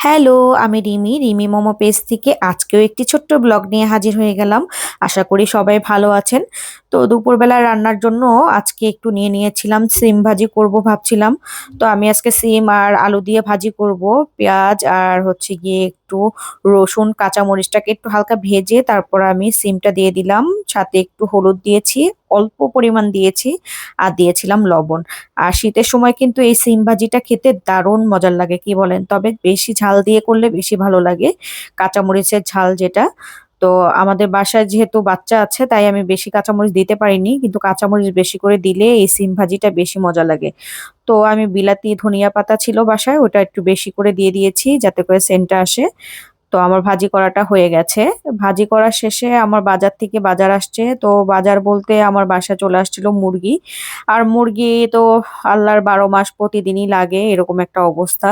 Hello, আমি Rimi. Rimi momo page থেকে আজকেও একটি ছোট্ট ব্লগ নিয়ে হাজির হয়ে গেলাম। আশা করি সবাই ভালো আছেন। তো দুপুরবেলা রান্নার জন্য আজকে একটু নিয়ে নিয়েছিলাম, সিম ভাজি করব ভাবছিলাম। তো আমি আজকে সিম আর আলু দিয়ে ভাজি করব, পেঁয়াজ আর হচ্ছে গিয়ে একটু রসুন, কাঁচামরিচটাকে একটু হালকা ভেজে তারপর আমি সিমটা দিয়ে দিলাম। সাথে একটু হলুদ দিয়েছি, অল্প পরিমাণ দিয়েছি আর দিয়েছিলাম লবণ। আর শীতের সময় কিন্তু এই সিম ভাজিটা খেতে দারুণ মজার লাগে, কি বলেন? তবে বেশি ঝাল দিয়ে করলে বেশি ভালো লাগে, কাঁচামরিচের ঝাল যেটা। তো আমাদের বাসায় যেহেতু বাচ্চা আছে, তাই আমি বেশি কাঁচামরিচ দিতে পারিনি, কিন্তু কাঁচামরিচ বেশি করে দিলে এই সিম ভাজিটা বেশি মজা লাগে। তো আমি বিলাতি ধনিয়া পাতা ছিল বাসায়, ওটা একটু বেশি করে দিয়ে দিয়েছি, যাতে করে সেন্টটা আসে। তো আমার ভাজি করাটা হয়ে গেছে। ভাজি করা শেষে আমার বাজার থেকে বাজার আসছে। তো বাজার বলতে আমার বাসা চলে আসছিল মুরগি। আর মুরগি তো আল্লাহর বারো মাস প্রতিদিনই লাগে, এরকম একটা অবস্থা।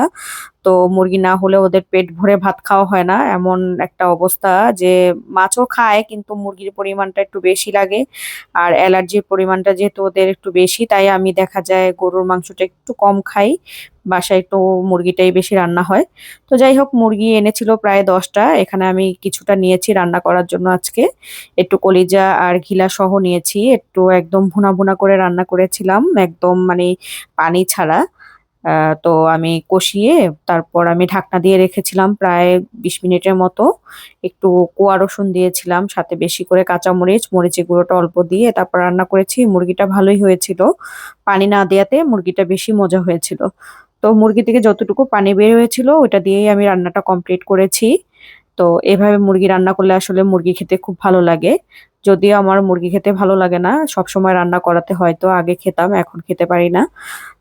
তো মুরগি না হলে ওদের পেট ভরে ভাত খাওয়া হয় না। এমন একটা অবস্থা যে মাছও খায় কিন্তু মুরগির পরিমাণটা একটু বেশি লাগে। আর অ্যালার্জির পরিমাণটা যেহেতু ওদের একটু বেশি, তাই আমি দেখা যায় গরুর মাংসটা একটু কম খাই। বাসায় একটু মুরগিটাই বেশি রান্না হয়। তো যাই হোক, মুরগি এনেছিল প্রায় দশটা। এখানে আমি কিছুটা নিয়েছি রান্না করার জন্য আজকে। একটু কলিজা আর ঘিলা সহ নিয়েছি। একটু একদম ভুনা ভুনা করে রান্না করেছিলাম। একদম মানে পানি ছাড়া। তো আমি কষিয়ে তারপর আমি ঢাকনা দিয়ে রেখেছিলাম প্রায় বিশ মিনিটের মতো। একটু কোয়া রসুন দিয়েছিলাম, সাথে বেশি করে কাঁচামরিচ, মরিচের গুঁড়োটা অল্প দিয়ে তারপর রান্না করেছি। মুরগিটা ভালোই হয়েছিল। পানি না দেওয়াতে মুরগিটা বেশি মজা হয়েছিল। তো মুরগি থেকে যতটুকু পানি বের হয়েছিল ওটা দিয়েই আমি রান্নাটা কমপ্লিট করেছি। তো এভাবে মুরগি রান্না করলে আসলে মুরগি খেতে খুব ভালো লাগে। যদিও আমার মুরগি খেতে ভালো লাগে না সব সময় রান্না করাতে হয়তো আগে খেতাম, এখন খেতে পারি না।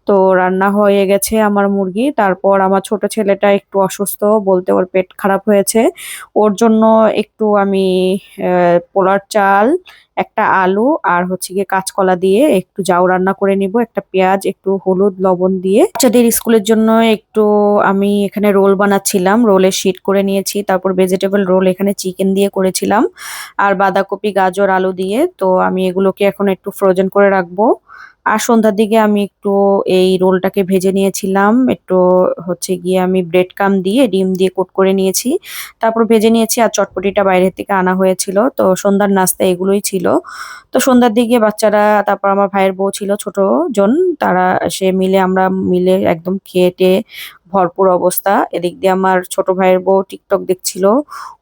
তো রান্না হয়ে গেছে আমার মুরগি। তারপর আমার ছোট ছেলেটা একটু অসুস্থ, বলতে ওর পেট খারাপ হয়েছে। ওর জন্য একটু আমি পোলার চাল, একটা আলু আর হচ্ছে গিয়ে কাঁচকলা দিয়ে একটু জাউ রান্না করে নিব। একটা পেঁয়াজ, একটু হলুদ, লবণ দিয়ে। বাচ্চাদের স্কুলের জন্য একটু আমি এখানে রোল বানাচ্ছিলাম। রোলের শিট করে নিয়েছি, তারপর ভেজিটেবল রোল এখানে চিকেন দিয়ে করেছিলাম। আর বাঁধাকপি, গাজর, আলু দিয়ে। তো আমি এগুলোকে এখন একটু ফ্রোজেন করে রাখব। আর সন্ধ্যার দিকে আমি একটু এই রোলটাকে ভেজে নিয়েছিলাম। একটু হচ্ছে গিয়ে আমি ব্রেড কাম দিয়ে, ডিম দিয়ে কোট করে নিয়েছি। তারপর ভেজে নিয়েছি আর চটপটিটা বাইরের থেকে আনা হয়েছিল। তো সন্ধ্যার নাস্তা এগুলোই ছিল। তো সন্ধ্যার দিকে বাচ্চারা, তারপর আমার ভাইয়ের বউ ছিল ছোট জন, তারা সে মিলে আমরা মিলে একদম খেয়ে টেয়ে ভরপুর অবস্থা। এদিক দিয়ে আমার ছোট ভাইয়ের বউ টিকটক দেখছিল।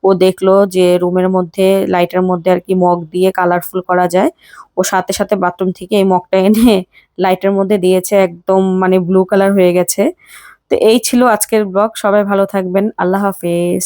ও দেখল যে রুমের মধ্যে, লাইটের মধ্যে আর কি মগ দিয়ে কালারফুল করা যায়। ও সাথে সাথে বাথরুম থেকে এই মগটা এনে লাইটের মধ্যে দিয়েছে, একদম মানে ব্লু কালার হয়ে গেছে। তো এই ছিল আজকের ব্লগ। সবাই ভালো থাকবেন। আল্লাহ হাফেজ।